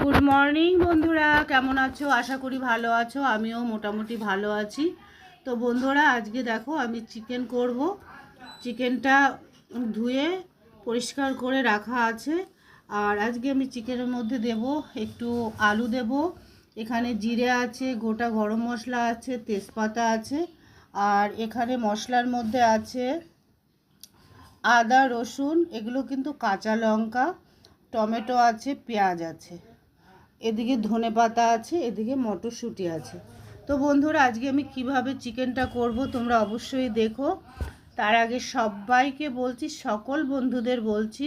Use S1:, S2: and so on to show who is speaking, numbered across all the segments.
S1: Good morning বন্ধুরা। কেমন আছো? আশা করি ভালো আছো। আমিও মোটামুটি ভালো আছি। তো বন্ধুরা, আজকে দেখো, আমি চিকেন করব। চিকেনটা ধুয়ে পরিষ্কার করে রাখা আছে। আর আজকে আমি চিকেনের মধ্যে দেব, একটু আলু দেব। এখানে জিরে আছে, গোটা গরম মশলা আছে, তেজপাতা আছে। আর এখানে মশলার মধ্যে আছে আদা, রসুন, এগুলো কিন্তু কাঁচা লঙ্কা, টমেটো আছে, পেঁয়াজ আছে। এদিকে ধনে পাতা আছে, এদিকে মটরশুঁটি আছে। তো বন্ধুরা, আজকে আমি কীভাবে চিকেনটা করব তোমরা অবশ্যই দেখো। তার আগে সবাইকে বলছি, সকল বন্ধুদের বলছি,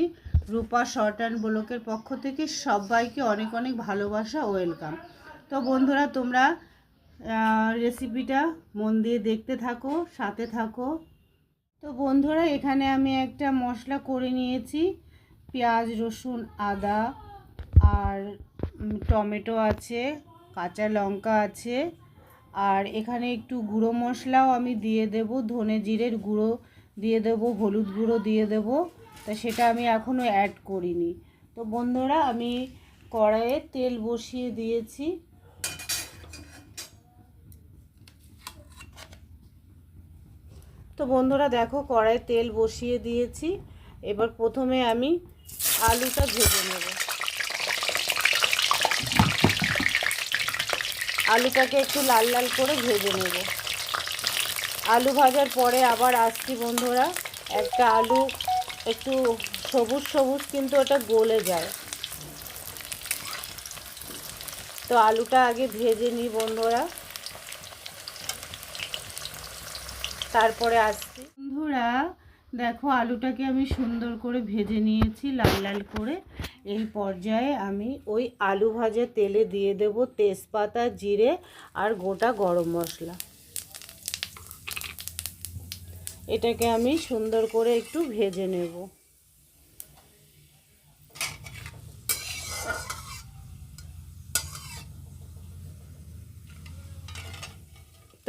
S1: রূপা শর্ট অ্যান্ড ব্লকের পক্ষ থেকে সবাইকে অনেক অনেক ভালোবাসা, ওয়েলকাম। তো বন্ধুরা, তোমরা রেসিপিটা মন দিয়ে দেখতে থাকো, সাথে থাকো। তো বন্ধুরা, এখানে আমি একটা মশলা করে নিয়েছি। পেঁয়াজ, রসুন, আদা আর টমেটো আছে, কাঁচা লঙ্কা আছে। আর এখানে একটু গুঁড়ো মশলাও আমি দিয়ে দেব, ধনে জিরের গুঁড়ো দিয়ে দেব, হলুদ গুঁড়ো দিয়ে দেব। তা সেটা আমি এখনও অ্যাড করিনি। তো বন্ধুরা, আমি কড়াইয়ে তেল বসিয়ে দিয়েছি। তো বন্ধুরা দেখো কড়াই তেল বসিয়ে দিয়েছি। এবার প্রথমে আমি আলুটা ভেজে নেব। আলুটাকে একটু লাল লাল করে ভেজে নেব। আলু ভাজার পরে আবার আসছি বন্ধুরা, একটা আলু একটু সবুজ সবুজ কিন্তু ওটা গলে যায়। তো আলুটা আগে ভেজে নিই বন্ধুরা। তারপরে আসছি। বন্ধুরা, দেখো আলুটাকে আমি সুন্দর করে ভেজে নিয়েছি লাল লাল করে। এই পর্যায়ে আমি ওই আলু ভাজা তেলে দিয়ে দেব তেজপাতা, জিরে আর গোটা গরম মশলা। এটাকে আমি সুন্দর করে একটু ভেজে নেব।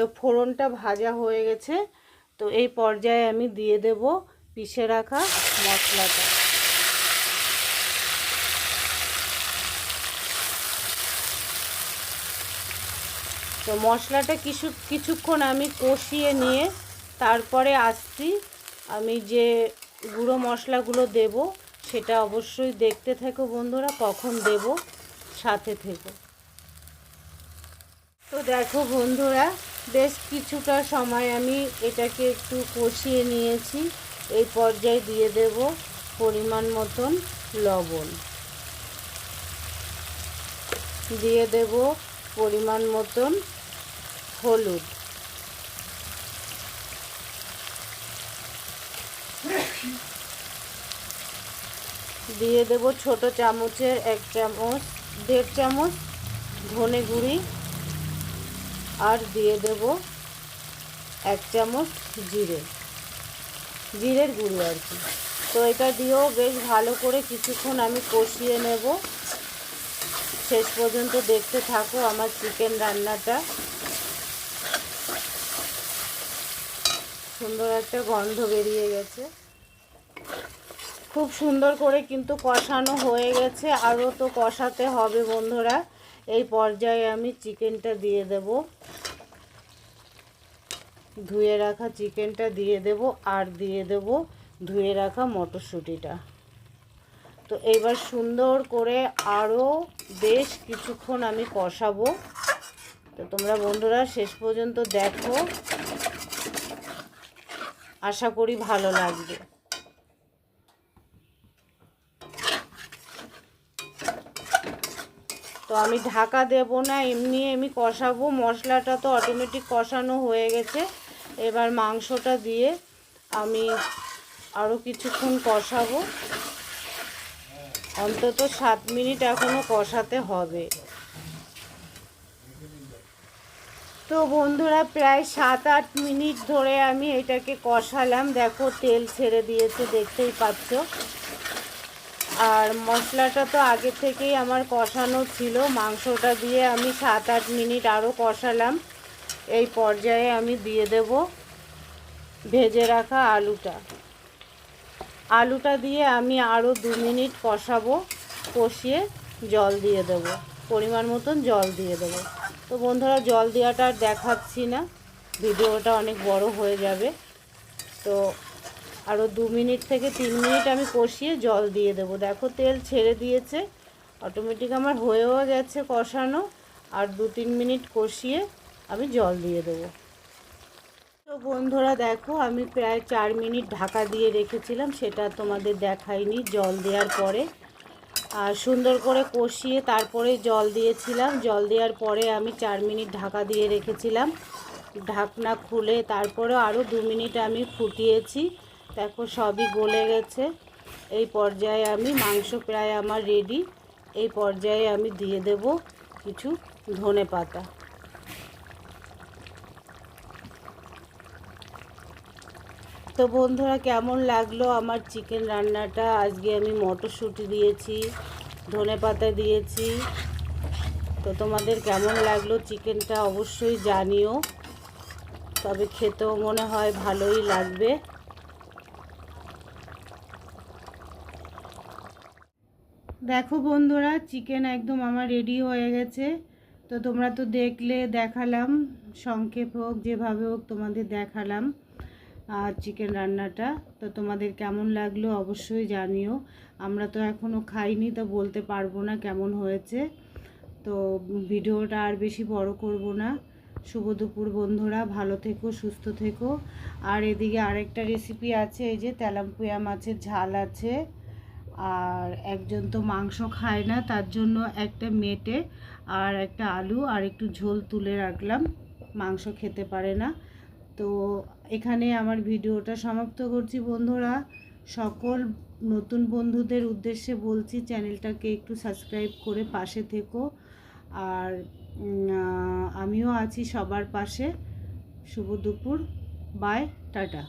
S1: তো ফোড়নটা ভাজা হয়ে গেছে। তো এই পর্যায়ে আমি দিয়ে দেব পিষে রাখা মশলাটা। তো মশলাটা কিছু, কিছুক্ষণ আমি কষিয়ে নিয়ে তারপরে আসছি। আমি যে গুঁড়ো মশলাগুলো দেব সেটা অবশ্যই দেখতে থেকো বন্ধুরা, কখন দেব সাথে থেকো। তো দেখো বন্ধুরা বেশ কিছুটা সময় আমি এটাকে একটু কষিয়ে নিয়েছি। এই পর্যায়ে দিয়ে দেব পরিমাণ মতন লবণ। দিয়ে দেব পরিমাণ মতন হলুদ। দিয়ে দেব ছোট চামচের এক চামচ, দেড় চামচ ধনে গুঁড়ি। আর দিয়ে দেব এক চামচ জিরে, জিরের গুঁড়ি আর কি। তো এটা দিয়েও বেশ ভালো করে কিছুক্ষণ আমি কষিয়ে নেব। শেষ পর্যন্ত দেখতে থাকো আমার চিকেন রান্নাটা। সুন্দর একটা গন্ধ বেরিয়ে গেছে। খুব সুন্দর করে কিন্তু কষানো হয়ে গেছে। আরও তো কষাতে হবে বন্ধুরা। এই পর্যায়ে আমি চিকেনটা দিয়ে দেব। ধুয়ে রাখা চিকেনটা দিয়ে দেব আর দিয়ে দেব ধুয়ে রাখা মটরশুঁটিটা। তো এবার সুন্দর করে আরও বেশ কিছুক্ষণ আমি কষাবো। তো তোমরা বন্ধুরা শেষ পর্যন্ত দেখো। আশা করি ভালো লাগবে। তো আমি ঢাকা দেব না, এমনি আমি কষাবো। মশলাটা তো অটোমেটিক কষানো হয়ে গেছে। এবার মাংসটা দিয়ে আমি আরও কিছুক্ষণ কষাবো। অন্তত সাত মিনিট এখনও কষাতে হবে। তো বন্ধুরা, প্রায় সাত আট মিনিট ধরে আমি এটাকে কষালাম। দেখো তেল ছেড়ে দিয়েছে, দেখতেই পাচ্ছ। আর মশলাটা তো আগে থেকেই আমার কষানো ছিল। মাংসটা দিয়ে আমি সাত আট মিনিট আরও কষালাম। এই পর্যায়ে আমি দিয়ে দেব ভেজে রাখা আলুটা। আলুটা দিয়ে আমি আরও দু মিনিট কষাবো, কষিয়ে জল দিয়ে দেব। পরিমাণ মতন জল দিয়ে দেব। তো বন্ধুরা, জল দেওয়াটা আর দেখাচ্ছি না। ভিডিওটা অনেক বড় হয়ে যাবে। তো আরও দু মিনিট থেকে তিন মিনিট আমি কষিয়ে জল দিয়ে দেবো। দেখো তেল ছেড়ে দিয়েছে। অটোমেটিক আমার হয়েও গেছে কষানো। আর দু তিন মিনিট কষিয়ে আমি জল দিয়ে দেবো। তো বন্ধুরা দেখো, আমি প্রায় চার মিনিট ঢাকা দিয়ে রেখেছিলাম। সেটা তোমাদের দেখাইনি জল দেওয়ার পরে। আর সুন্দর করে কষিয়ে তারপরে জল দিয়েছিলাম। জল দেওয়ার পরে আমি চার মিনিট ঢাকা দিয়ে রেখেছিলাম। ঢাকনা খুলে তারপরে আরও দু মিনিট আমি ফুটিয়েছি। দেখো, সবই গলে গেছে। এই পর্যায়ে আমি মাংস প্রায় আমার রেডি এই পর্যায়ে আমি দিয়ে দেব কিছু ধনে পাতা। তো বন্ধুরা, কেমন লাগল আমার চিকেন রান্নাটা? আজকে আমি মটরশুঁটি দিয়েছি, ধনে পাতা দিয়েছি। তো তোমাদের কেমন লাগল চিকেনটা অবশ্যই জানিও। তবে খেতেও মনে হয় ভালোই লাগবে। দেখো বন্ধুরা চিকেন একদম আমার রেডি হয়ে গেছে। তো তোমরা তো দেখলে, দেখালাম, সংক্ষেপ হোক, যেভাবে হোক তোমাদের দেখালাম আর চিকেন রান্নাটা। তো তোমাদের কেমন লাগল অবশ্যই জানিও। আমরা তো এখনও খাইনি, তো বলতে পারব না কেমন হয়েছে। তো ভিডিওটা আর বেশি বড় করব না। শুভ দুপুর বন্ধুরা, ভালো থেকো, সুস্থ থেকো। আর এদিকে আরেকটা রেসিপি আছে, এই যে তেলাম্পুয়া মাছের ঝাল আছে। আর একজন তো মাংস খায় না, তার জন্য একটা মেটে আর একটা আলু আর একটু ঝোল তুলে রাখলাম। মাংস খেতে পারে না। তো এখানে আমার ভিডিওটা সমাপ্ত করছি বন্ধুরা। সকল নতুন বন্ধুদের উদ্দেশ্যে বলছি, চ্যানেলটাকে একটু সাবস্ক্রাইব করে পাশে থেকো। আর আমিও আছি সবার পাশে। শুভ দুপুর। Bye, tata.